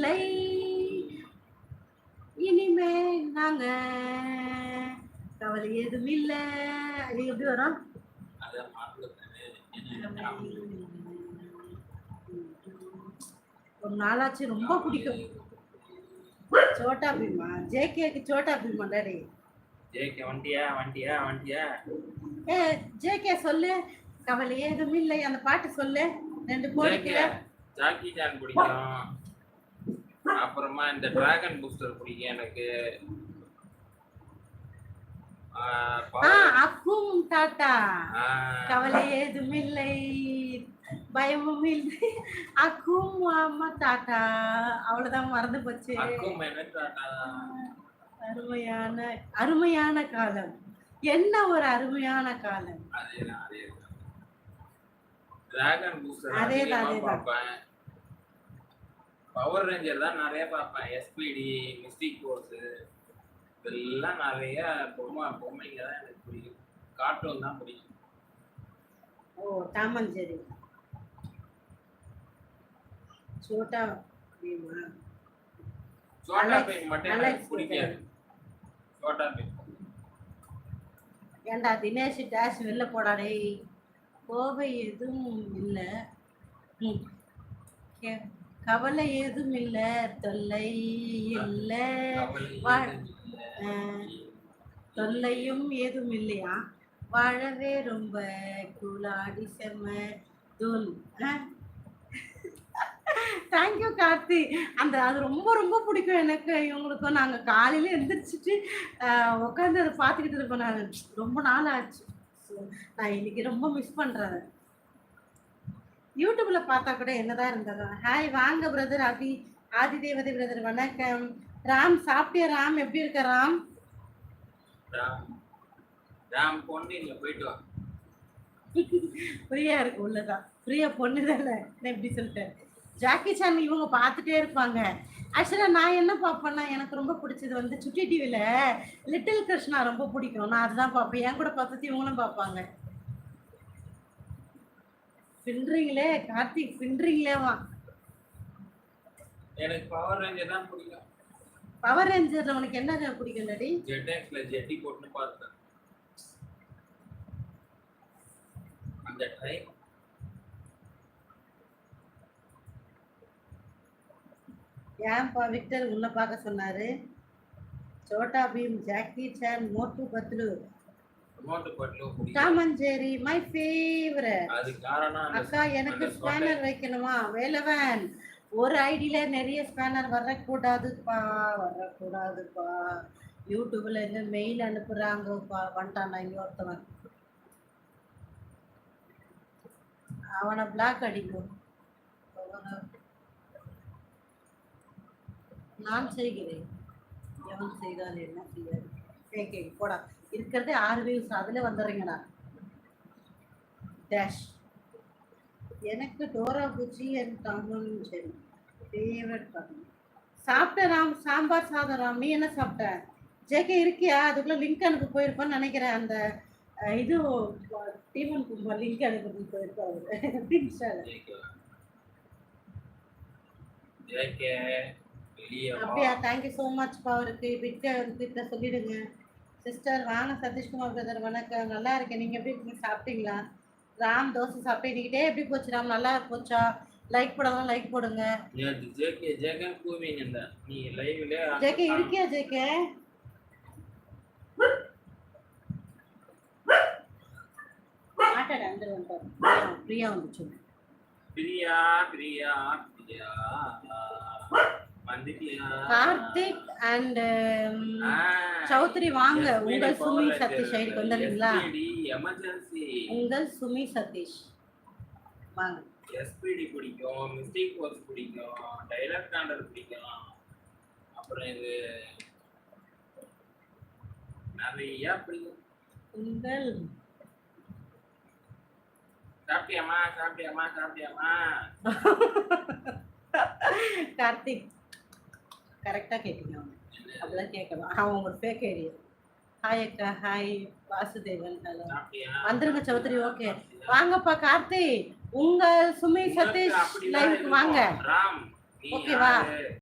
இல்லை. இனிமே நாங்க கவலை ஏதும் இல்ல. அது எப்படி வரும்? ஒரு நாளாச்சு ரொம்ப பிடிக்கும். சோட்டா பீமா ஜேகேக்கு சோட்டா பீமா டாடி ஜேகே வண்டியா வண்டியா வண்டியா? ஏ ஜேகே சொல்லு. கவலை ஏதும் இல்லை. அந்த பாட்டு சொல்லு. ரெண்டு கோடிக்கிற ஜேகே ஜாக்கி ஜான் பிடிக்கும். அப்புறமா இந்த டிராகன் பூஸ்டர் பிடிக்கும் எனக்கு. அக்கும் ஆ, கவலை ஏதும் இல்லை. பயமும் இல்லை. அக்கும் அம்மா டாட்டா அவ்வளவுதான் மறந்து போச்சு. அருமையான அருமையான காலம். என்ன ஒரு அருமையான காலம்? அதேதான் அதேதான். அதேதான், பவர் ரேஞ்சர் தான் நிறைய பார்ப்பேன். எஸ்பிடி மிஸ்டிக் கோர்ஸ் இதெல்லாம் நிறைய பொம்மை பொம்மைங்க தான் எனக்கு பிடிக்கும். கார்ட்டூன் தான் பிடிக்கும். ஓ சோட்டா பீமா. சோட்டா Alex- பீம் மட்டும் எனக்கு பிடிக்காது. சோட்டா பீம். ஏண்டா தினேஷ் டேஷ் வெளில போடாடே கோவை எதுவும் இல்லை. ம். கே- கவலை ஏதும் இல்லை. தொல்லை இல்லை தொல்லையும் ஏதும் இல்லையா வாழவே ரொம்ப கூலாடி செம்ம தூள் தேங்க்யூ கார்த்தி. அந்த அது ரொம்ப ரொம்ப பிடிக்கும் எனக்கு. இவங்களுக்கும் நாங்கள் காலையில் எந்திரிச்சிட்டு உட்காந்து அதை பார்த்துக்கிட்டு இருப்போம் நான். ரொம்ப நாள் ஆச்சு. நான் இன்னைக்கு ரொம்ப மிஸ் பண்ணுறேன் யூடியூப்ல பார்த்தா கூட என்னதான் இருந்தது. ஹாய் வாங்க பிரதர் அபி. ஆதி தேவதை பிரதர் வணக்கம். ராம் சாப்பிட்டியா ராம்? எப்படி இருக்க ராம்? ராம். ராம் பொண்ணு இல்ல போயிட்டு வா. ஃப்ரீயா இருக்கு உள்ளதான். ஃப்ரீயா பொண்ணு தானே? நான் இப்படி சொல்லிட்டேன். ஜாக்கி சான் இவங்க பார்த்துட்டே இருப்பாங்க. ஆக்சுவலாக நான் என்ன பார்ப்பேன்னா எனக்கு ரொம்ப பிடிச்சது வந்து சுட்டி டிவியில் லிட்டில் கிருஷ்ணா ரொம்ப பிடிக்கும். நான் அதுதான் பார்ப்பேன். என் கூட பார்த்துட்டு இவங்களும் பார்ப்பாங்க. பின்றீங்களே கார்த்திக் பின்றீங்களேவா எனக்கு பவர் ரேஞ்சர் தான் பிடிக்கும். பவர் ரேஞ்சர்ல உனக்கு என்ன பிடிக்கும் டாடி? ஜெட்டெக்ஸ்ல ஜெட்டி போட்டுன்னு பார்த்தேன். அந்த டைம் ஏன்பா விக்டர் உன்னை பார்க்க சொன்னாரு? சோட்டா பீம் ஜாக்கி சான் மோட்டு பத்லு. அமௌண்ட் பட்டிலும் பிடிக்கும் Tom and Jerry my favourite அக்கா எனக்கு ஸ்பேனர் வைக்கணுமா? வேலவன் ஒரு ஐடியில நிறைய ஸ்பேனர் வரக்கூடாதுப்பா வரக்கூடாதுப்பா. யூடியூப்ல இருந்து மெயில் அனுப்புறாங்கப்பா வந்துட்டான் ஒருத்தவன். அவனை பிளாக் அடிக்கும். நான் செய்கிறேன். எவன் செய்தால் என்ன செய்யாது? கேட்க போடா. இருக்கிறதே ஆறு வியூஸ் அதுல வந்துடுறீங்கடா. டேஷ். எனக்கு டோரா பூச்சி என் டாமன் சரி. ஃபேவரட் படம். சாப்பிட்ட ராம் சாம்பார் சாதம் ராம் நீ என்ன சாப்பிட்ட? ஜேகே இருக்கியா? அதுக்குள்ள லிங்க் அனுப்ப போயிருப்பான்னு நினைக்கிறேன். அந்த இது டீமன் கும்பல் லிங்க் அனுப்புறதுக்கு போயிருப்பாரு அப்படியா? தேங்க்யூ ஸோ மச் அவருக்கு. பிட்ட கிட்ட சொல்லிடுங்க. சிஸ்டர் வாங்க சதீஷ்குமார் பிரதர் வணக்கம். நல்லா இருக்கேன். நீங்கள் எப்படி இருக்கீங்க? சாப்பிட்டீங்களா? ராம் தோசை சாப்பிட்டு இன்னைக்கிட்டே எப்படி போச்சு? ராம் நல்லா போச்சா? லைக் போடலாம் லைக் போடுங்க. ஜேகே ஜேகே கூவிங்க இந்த நீ லைவ்ல ஜேகே இருக்கியா ஜேகே? மாட்டாடு அந்த பிரியா வந்துச்சு. பிரியா பிரியா பிரியா. கார்த்திக் அண்ட் ஆ, சௌத்ரி வாங்க. உங்கள் சுமி சதீஷ். ஐடிக்கு வந்துடுறீங்களா உங்கள் சுமி சதீஷ். வாங்க. எஸ்பிடி பிடிக்கும். மிஸ்டேக் கோர்ஸ் பிடிக்கும். டைலாக் காண்டர் பிடிக்கும். அப்புறம் இது நிறைய பிடிக்கும். உங்கள் சாப்பிட்டியாமா சாப்பிட்டியாமா சாப்பிட்டியாமா கார்த்திக். கரெக்டாக கேட்டீங்க அவங்க. அப்படிலாம் கேட்கலாம் அவன் உங்களோட ஃபேக் ஏரியா ஹாய் அக்கா ஹாய் வாசுதேவன் ஹலோ வந்துருங்க சௌத்ரி ஓகே வாங்கப்பா கார்த்தி. உங்கள் சுமி சதீஷ் அப்படிதான் லைவ் இருக்கும். வாங்க. ஓகேவா?